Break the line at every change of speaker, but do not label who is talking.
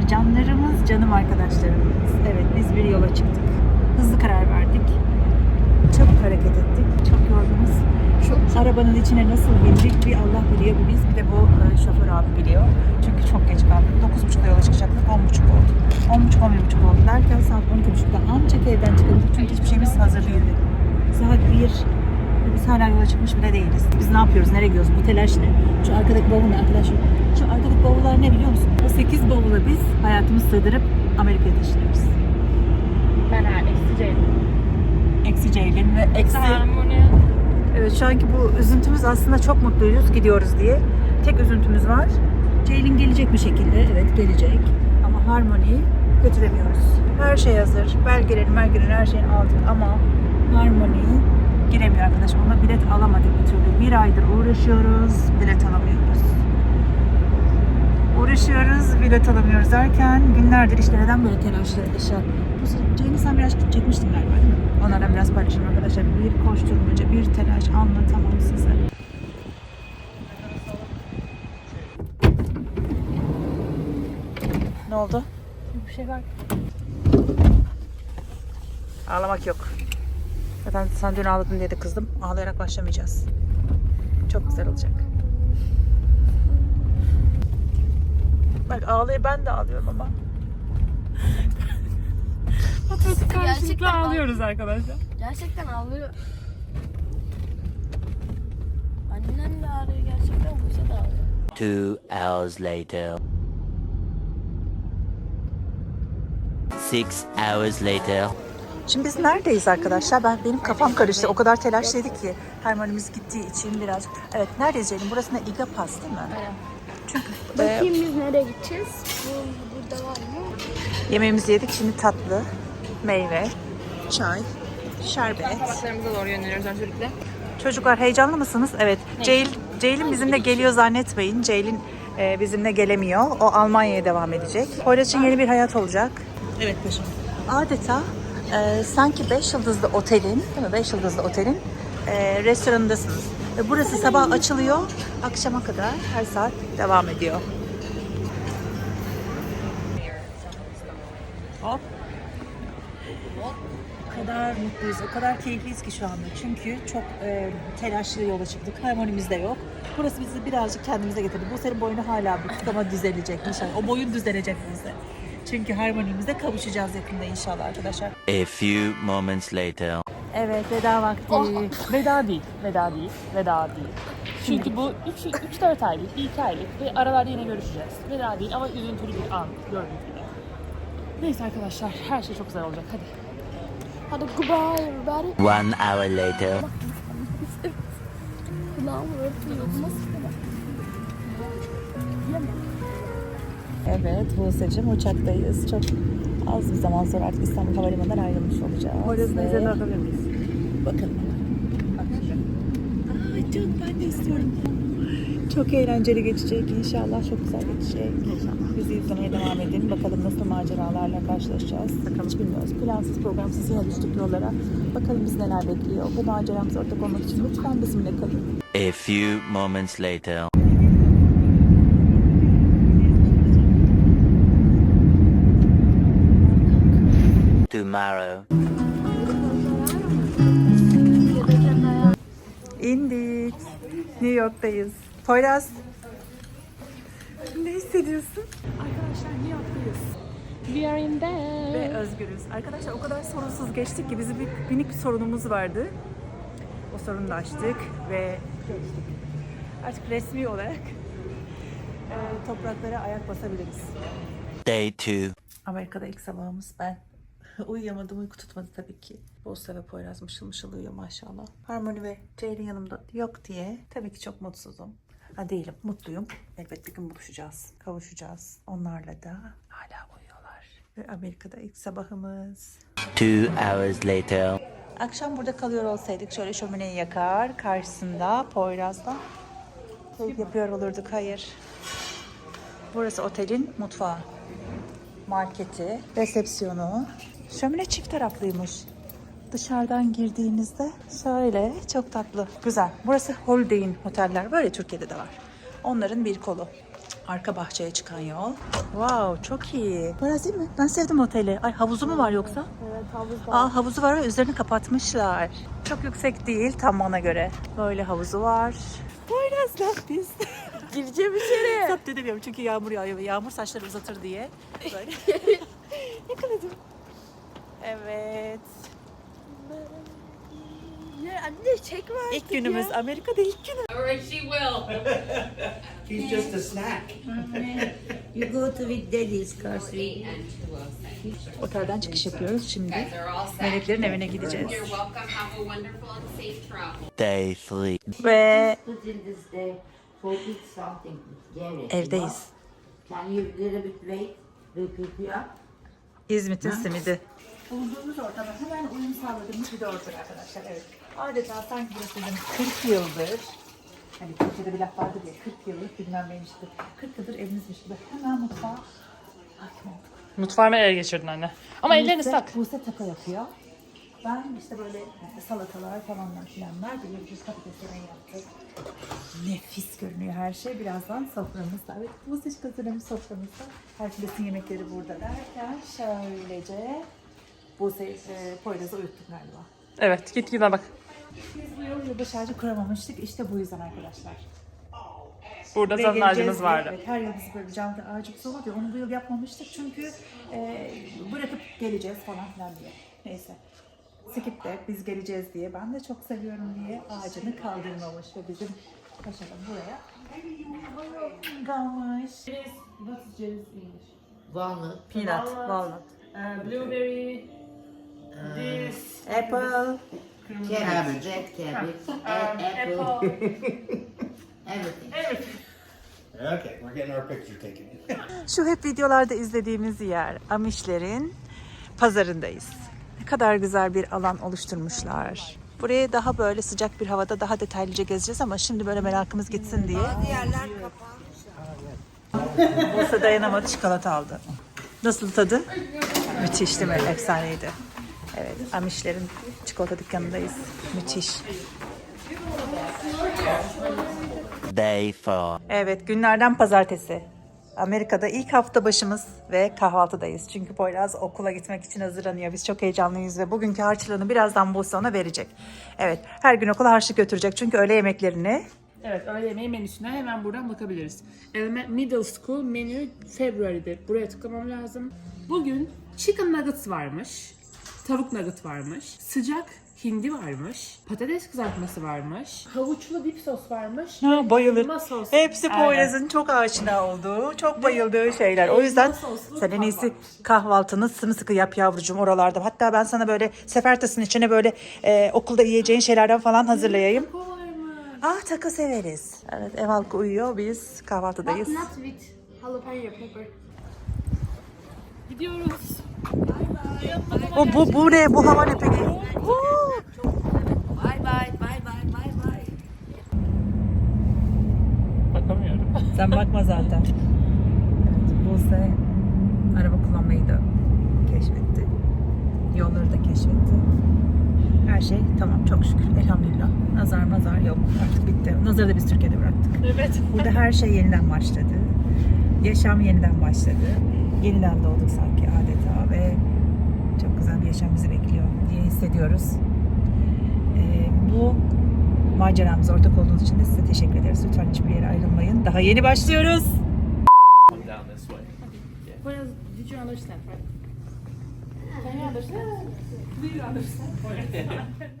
arkadaşlar, canlarımız, canım arkadaşlarımız. Evet, biz bir yola çıktık. Hızlı karar verdik. Çabuk hareket ettik. Çok yorgunuz. Şu arabanın içine nasıl bindik bir Allah biliyor bir biz bir de bu e, şoför abi biliyor. Çünkü çok geç kaldık. 9.30'da yola çıkacaktık. 10.30 oldu. 10.30 11.30 oldu derken saat 12.30'da ancak evden çıkabildik. Çünkü hiçbir şeyimiz hazır değildi. Saat 1 ve biz hala yola çıkmış bile değiliz. Biz ne yapıyoruz? Nereye gidiyoruz? Bu telaş ne? Şu arkadaki bavul ne arkadaşlar? Şu arkadaki bavullar ne biliyor musun? O 8 bavula biz hayatımızı sığdırıp Amerika'ya taşınıyoruz.
Ben her eksiceyim.
Eksi Ceylin ve eksi
Harmoni.
Evet şu anki bu üzüntümüz aslında çok mutluyuz gidiyoruz diye. Tek üzüntümüz var. Ceylin gelecek bir şekilde. Evet gelecek. Ama Harmony'yi götüremiyoruz. Her şey hazır. Belgeleri, belgeleri her şeyini aldık ama giremiyor arkadaşım. Ona bilet alamadık bir türlü. Bir aydır uğraşıyoruz. Bilet alamıyoruz. Uğraşıyoruz, bilet alamıyoruz derken günlerdir işte neden böyle telaşlı işe. Bu Ceylin sen biraz çekmiştin galiba değil mi? Onlardan biraz paylaşayım arkadaşlar. Bir koşturmaca, bir telaş anlatamam size. Ne oldu?
Bir şey var.
Ağlamak yok. Zaten sen dün ağladın diye de kızdım. Ağlayarak başlamayacağız. Çok güzel olacak. Bak ağlıyor ben de ağlıyorum ama.
Gerçekten
Karşılıklı ağlıyoruz arkadaşlar.
Gerçekten ağlıyor. Annem de ağlıyor gerçekten. Buse de ağlıyor.
Two hours later. Six hours later.
Şimdi biz neredeyiz arkadaşlar? Ben benim kafam karıştı. O kadar telaşlıydık ki harmonimiz gittiği için biraz. Evet neredeyiz Ceylin? Burası ne? İga Pas değil mi?
Aynen.
Çünkü
Bakayım biz nereye gideceğiz? Bu, burada var mı?
yemeğimizi yedik. Şimdi tatlı, meyve, çay, şerbet.
Tabaklarımıza doğru yöneliyoruz öncelikle.
Çocuklar heyecanlı mısınız? Evet. Ceylin, Ceylin bizimle geliyor zannetmeyin. Ceylin e, bizimle gelemiyor. O Almanya'ya devam edecek. Poyraz için yeni bir hayat olacak. Evet paşam. Adeta e, sanki 5 yıldızlı otelin, değil mi? 5 yıldızlı otelin e, restoranındasınız. Ve burası sabah açılıyor, akşama kadar her saat devam ediyor. Hop. O kadar mutluyuz, o kadar keyifliyiz ki şu anda. Çünkü çok e, telaşlı yola çıktık. Harmonimiz de yok. Burası bizi birazcık kendimize getirdi. Bu senin boynu hala bükük ama düzelecek inşallah. O boyun düzelecek bizde. Çünkü harmonimize kavuşacağız yakında inşallah arkadaşlar.
A few moments later.
Evet veda vakti.
Veda değil, veda değil, veda değil. Çünkü bu 3-4 aylık, 1-2 aylık ve aralarda yine görüşeceğiz. Veda değil ama üzüntülü bir an gördüğünüz gibi. Neyse arkadaşlar, her şey çok güzel olacak. Hadi.
Hadi goodbye everybody.
One hour later.
Kulağım öpüyor. Nasıl kadar?
Evet Buse'cim uçaktayız. Çok az bir zaman sonra artık İstanbul Havalimanı'ndan ayrılmış olacağız. Ve-
izlerini alabilir miyiz?
Bakın. Ay çok ben de istiyorum. Çok eğlenceli geçecek inşallah. Çok güzel geçecek. İnşallah. Bizi izlemeye devam edin. Bakalım nasıl maceralarla karşılaşacağız. Bakalım hiç bilmiyoruz. Plansız programsız yine düştük yollara. Bakalım biz neler bekliyor. Bu maceramıza ortak olmak için lütfen bizimle kalın.
A few moments later.
New York'tayız. Poyraz. Ne hissediyorsun?
Arkadaşlar New York'tayız. We are in bed.
Ve özgürüz. Arkadaşlar o kadar sorunsuz geçtik ki bizim bir minik bir sorunumuz vardı. O sorunu da açtık ve geçtik. Artık resmi olarak e, topraklara ayak basabiliriz.
Day two.
Amerika'da ilk sabahımız ben. Uyuyamadım, uyku tutmadı tabii ki. Buse ve Poyraz mışıl mışıl uyuyor maşallah. Harmony ve Ceylin yanımda yok diye tabii ki çok mutsuzum. Ha değilim, mutluyum. Elbette bir gün buluşacağız, kavuşacağız. Onlarla da hala uyuyorlar. Ve Amerika'da ilk sabahımız.
Two hours later.
Akşam burada kalıyor olsaydık şöyle şömineyi yakar karşısında Poyraz'da keyif yapıyor olurduk. Hayır. Burası otelin mutfağı. Marketi, resepsiyonu. Şömine çift taraflıymış. Dışarıdan girdiğinizde şöyle çok tatlı. Güzel. Burası Holiday Inn oteller. Böyle Türkiye'de de var. Onların bir kolu. Arka bahçeye çıkan yol. Wow çok iyi. Burası değil mi? Ben sevdim oteli. Ay havuzu mu var yoksa?
Evet havuz
Aa havuzu var ve üzerini kapatmışlar. Çok yüksek değil tam ona göre. Böyle havuzu var. Poyraz'la biz.
Gireceğim içeri.
Zapt edemiyorum çünkü yağmur yağıyor ve yağmur saçları uzatır diye. Böyle. Yakaladım. Evet.
Ya anne çekme artık
İlk günümüz Amerika'da ilk günümüz.
Alright, she will.
He's just a snack.
You go to with daddy's car
six.
Otelden çıkış yapıyoruz şimdi. Meleklerin evine gideceğiz.
You're welcome. Have a wonderful and safe travel.
Day three.
Ve evdeyiz.
Can you little bit wait?
İzmit'in simidi. Bulunduğumuz ortama hemen uyum sağladığımız bir ortam arkadaşlar. Evet. Adeta sanki burası bizim 40 yıldır Hani Türkçe'de bir laf vardır ya 40 yıllık bilmem neymiş gibi. 40 yıldır evimizmiş gibi. Hemen mutfağa hakim olduk.
Mutfağıma el geçirdin anne. Ama ellerini
Buse-
ıslak.
Buse taka yapıyor. Ben işte böyle salatalar falanlar filanlar biliyoruz patatesleri yaptık. Nefis görünüyor her şey. Birazdan soframızda. Evet Buse hazırlamış soframızda. Herkesin yemekleri burada derken şöylece Buse e, Poyraz'ı uyuttuk galiba.
Evet git gide bak.
Biz bu yıl yılda şarjı kuramamıştık. İşte bu yüzden arkadaşlar.
Burada
Buraya
zaten
geleceğiz
ağacımız vardı.
Evet, her yıl biz böyle bir camda ağacımız olur ya onu bu yıl yapmamıştık çünkü e, bırakıp geleceğiz falan filan diye. Neyse. Skip de biz geleceğiz diye ben de çok seviyorum diye ağacını kaldırmamış ve bizim paşadan buraya kalmış.
Walnut.
Peanut, walnut,
blueberry, this,
apple.
Cabbage. Red cabbage. a- apple. Everything.
Okay, we're getting our picture taken.
Şu hep videolarda izlediğimiz yer Amişlerin pazarındayız. Ne kadar güzel bir alan oluşturmuşlar. Buraya daha böyle sıcak bir havada daha detaylıca gezeceğiz ama şimdi böyle merakımız gitsin diye. Buse dayanamadı çikolata aldı. Nasıl tadı? Müthiş değil mi? Efsaneydi. Evet, Amişlerin çikolata dükkanındayız. Müthiş.
Day four.
Evet, günlerden pazartesi. Amerika'da ilk hafta başımız ve kahvaltıdayız. Çünkü Poyraz okula gitmek için hazırlanıyor. Biz çok heyecanlıyız ve bugünkü harçlığını birazdan Buse ona verecek. Evet, her gün okula harçlık götürecek. Çünkü öğle yemeklerini
Evet, öğle yemeği menüsüne hemen buradan bakabiliriz. Middle School menü February'de. Buraya tıklamam lazım. Bugün chicken nuggets varmış. Tavuk nugget varmış. Sıcak hindi varmış. Patates kızartması varmış. Havuçlu dip sos varmış.
Ha, bayılır.
Elma sos.
Hepsi
Aynen.
Poyraz'ın çok aşina olduğu, çok bayıldığı şeyler. O yüzden sen en iyisi
kahvaltı.
kahvaltını sımsıkı yap yavrucuğum oralarda. Hatta ben sana böyle sefertasın içine böyle e, okulda yiyeceğin şeylerden falan hazırlayayım. Ah taco severiz. Evet ev halkı uyuyor. Biz kahvaltıdayız.
Not with jalapeno pepper.
Gidiyoruz.
Bu, bu, bu ne? Bu hava ne peki?
Bye bye, bye bye, bye bye.
Bakamıyorum.
Sen bakma zaten. Buse araba kullanmayı da keşfetti. Yolları da keşfetti. Her şey tamam çok şükür elhamdülillah. Nazar mazar yok artık bitti. Nazarı da biz Türkiye'de bıraktık.
Evet.
Burada her şey yeniden başladı. Yaşam yeniden başladı. Yeniden doğduk sanki adeta ve çok güzel bir yaşam bizi bekliyor diye hissediyoruz. Ee, bu maceramıza ortak olduğunuz için de size teşekkür ederiz. Lütfen hiçbir yere ayrılmayın. Daha yeni başlıyoruz.
Where did you understand, right? Can you understand? Do you understand?